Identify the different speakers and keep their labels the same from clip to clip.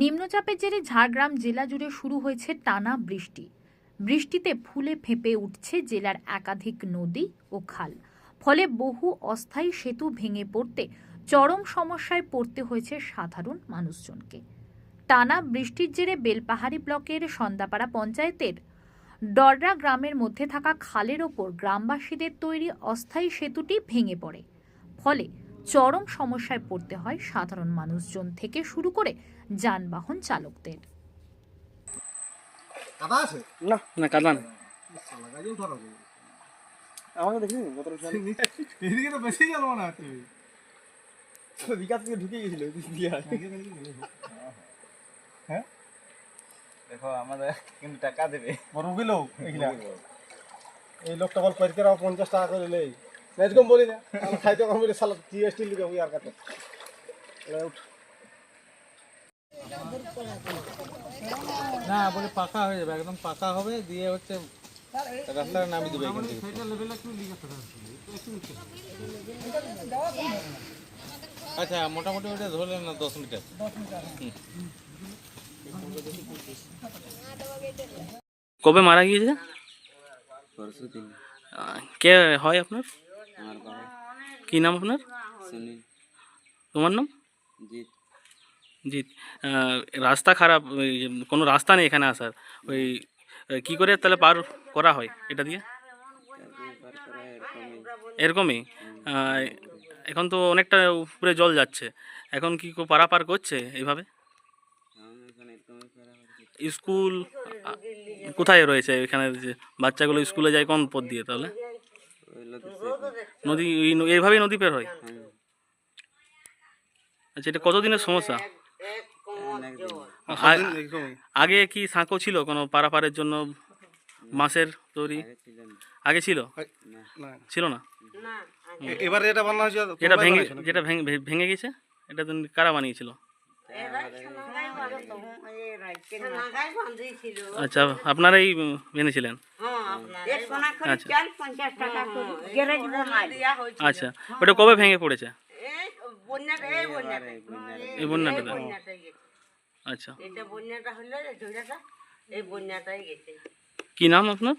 Speaker 1: নিম্নচাপের জেরে ঝাড়গ্রাম জেলা জুড়ে শুরু হয়েছে টানা বৃষ্টি। বৃষ্টিতে ফুলে ফেঁপে উঠছে জেলার একাধিক নদী ও খাল। ফলে বহু অস্থায়ী সেতু ভেঙে পড়তে, চরম সমস্যায় পড়তে হয়েছে সাধারণ মানুষজনকে। টানা বৃষ্টির জেরে বেলপাহাড়ি ব্লকের সন্দাপাড়া পঞ্চায়েতের ডররা গ্রামের মধ্যে থাকা খালের ওপর গ্রামবাসীদের তৈরি অস্থায়ী সেতুটি ভেঙে পড়ে। ফলে চরম সমস্যায় পড়তে হয় সাধারণ মানুষজন থেকে শুরু করে যানবাহন চালকদের।
Speaker 2: না না আমাকে
Speaker 3: এদিকে তো বেশি
Speaker 2: বিকাশ থেকে ঢুকে গেছিল
Speaker 3: হ্যাঁ?
Speaker 4: দেখো আমাদের কিন্তু টাকা দেবে।
Speaker 3: এই লোকটা বল পরিষ্কার পঞ্চাশ টাকা করে লেই। এরকম বলি না। খাইতে কম বলি সালা জিএসটি লিখে আর কাছে উঠ।
Speaker 4: না বলে পাকা হয়ে যাবে একদম পাকা হবে দিয়ে হচ্ছে রাস্তায় নামিয়ে দেবে এখান থেকে। আচ্ছা মোটামুটি ওটা ধরলেন না দশ মিটার?
Speaker 5: কবে মারা গিয়েছে? কে হয় আপনার? কি নাম আপনার?
Speaker 6: সুনীল।
Speaker 5: তোমার নাম?
Speaker 6: জিৎ।
Speaker 5: জিৎ। রাস্তা খারাপ ওই কোনো রাস্তা নেই এখানে আসার। ওই কি করে তাহলে পার করা হয় এটা দিয়ে?
Speaker 6: এরকমই?
Speaker 5: এখন তো অনেকটা উপরে জল যাচ্ছে। এখন কি পারাপার করছে এইভাবে? স্কুল কোথায় রয়েছে? এখানে যে বাচ্চাগুলো স্কুলে যায় কোন পথ দিয়ে তাহলে? নদী এই এইভাবেই নদী পের হয়?
Speaker 6: হ্যাঁ।
Speaker 5: আচ্ছা এটা কতদিনের সমস্যা? আগে কি সাঁকো ছিল কোনো পারাপারের জন্য মাছের তৈরি?
Speaker 6: আগে ছিল
Speaker 5: ছিল?
Speaker 3: না।
Speaker 5: ছিল না?
Speaker 3: এবারে যেটা বানানো হয়েছে
Speaker 5: যেটা ভেঙে যেটা ভেঙে ভেঙে গেছে? এটা তো কারা বানিয়েছিল? আচ্ছা আপনারাই বেঁধেছিলেন আচ্ছা। আচ্ছা ওটা কবে ভেঙে পড়েছে? এই আচ্ছা।
Speaker 7: এটা বন্যাটা যে গেছে।
Speaker 5: কি নাম আপনার?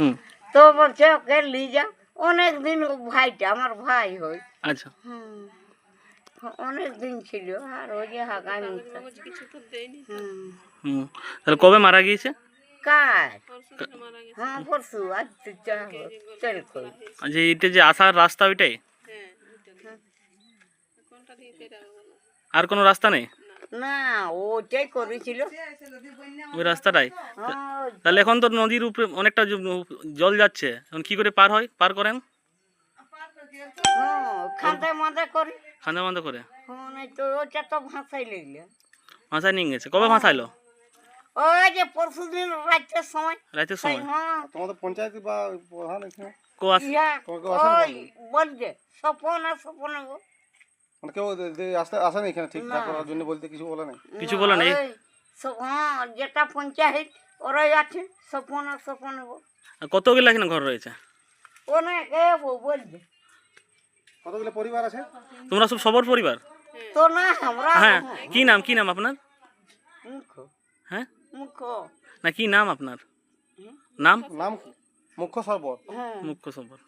Speaker 5: হুম।
Speaker 7: তো বলছে ওকে নিয়ে যাও। অনেক দিন ভাইটা আমার ভাই হয়।
Speaker 5: আচ্ছা।
Speaker 7: হুম। অনেক দিন ছিল আর ওই যে হাগাই হুম।
Speaker 5: হুম। তাহলে কবে মারা গিয়েছে?
Speaker 7: কার হ্যাঁ পরশু আজ চল কই।
Speaker 5: যে এটা যে আসার রাস্তা ওইটাই? আর কোনো রাস্তা নেই?
Speaker 7: না ওটাই করেছিল।
Speaker 5: ওই রাস্তাটাই?
Speaker 7: হ্যাঁ।
Speaker 5: তাহলে এখন তো নদীর উপরে অনেকটা জল যাচ্ছে। এখন কি করে পার হয়? পার করেন?
Speaker 7: হ্যাঁ খান্তায় মাথা করি।
Speaker 5: খান্দা বান্ধা করে?
Speaker 7: হ্যাঁ তো ওটা তো ভাষাই লাগল
Speaker 5: ভাষায় নিয়ে গেছে। কবে ভাষাইলো
Speaker 7: ওই যে পরশু দিন রাতের সময়।
Speaker 5: রাতের সময়?
Speaker 7: হ্যাঁ
Speaker 3: তোমাদের পঞ্চায়েত বা প্রধান এখানে?
Speaker 5: কো আস
Speaker 7: ইয়া
Speaker 3: তোমাকে
Speaker 7: বলছে স্বপন আর স্বপন গো।
Speaker 3: মানে কেউ আসতে আসেনি এখানে ঠিকঠাক করার জন্য বলতে কিছু বলে নাই?
Speaker 5: কিছু বলে নেই?
Speaker 7: হ্যাঁ যেটা পঞ্চায়েত ওরাই আছে স্বপন আর স্বপন গো।
Speaker 5: আর কতগুলো এখানে ঘর রয়েছে?
Speaker 7: অনেক এ বউ বলছে।
Speaker 3: কতগুলো পরিবার আছে?
Speaker 5: তোমরা সব সবর পরিবার?
Speaker 7: তো না আমরা
Speaker 5: হ্যাঁ কি নাম কি নাম আপনার? হ্যাঁ?
Speaker 7: মুখ
Speaker 5: না কি নাম আপনার? নাম
Speaker 3: নাম? মুখ্য সর্বর
Speaker 7: হ্যাঁ
Speaker 5: মুখ্য সবর